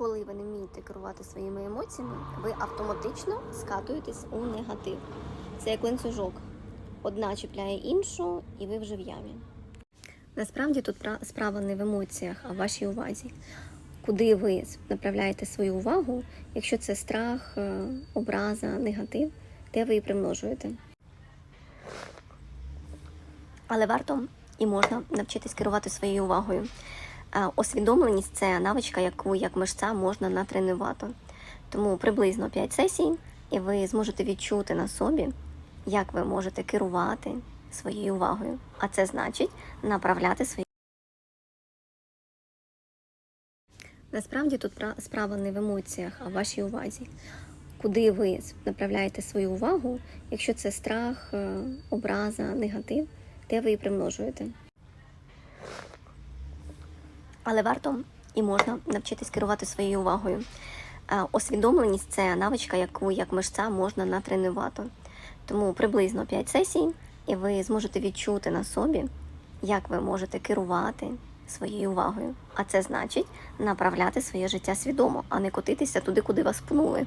Коли ви не вмієте керувати своїми емоціями, ви автоматично скатуєтесь у негатив. Це як ланцюжок. Одна чіпляє іншу, і ви вже в ямі. Насправді тут справа не в емоціях, а в вашій увазі. Куди ви направляєте свою увагу, якщо це страх, е, образа, негатив, де ви її примножуєте. Але варто і можна навчитись керувати своєю увагою. Освідомленість це навичка, яку як мишця можна натренувати. Тому приблизно 5 сесій, і ви зможете відчути на собі, як ви можете керувати своєю увагою. А це значить направляти свої. Насправді тут пра- справа не в емоціях, а в вашій увазі. Куди ви направляєте свою увагу, якщо це страх, е, образа, негатив, де ви її примножуєте. Але варто і можна навчитись керувати своєю увагою. Освідомленість це навичка, яку як мишця можна натренувати. Тому приблизно 5 сесій, і ви зможете відчути на собі, як ви можете керувати своєю увагою. А це значить направляти своє життя свідомо, а не котитися туди, куди вас пнули.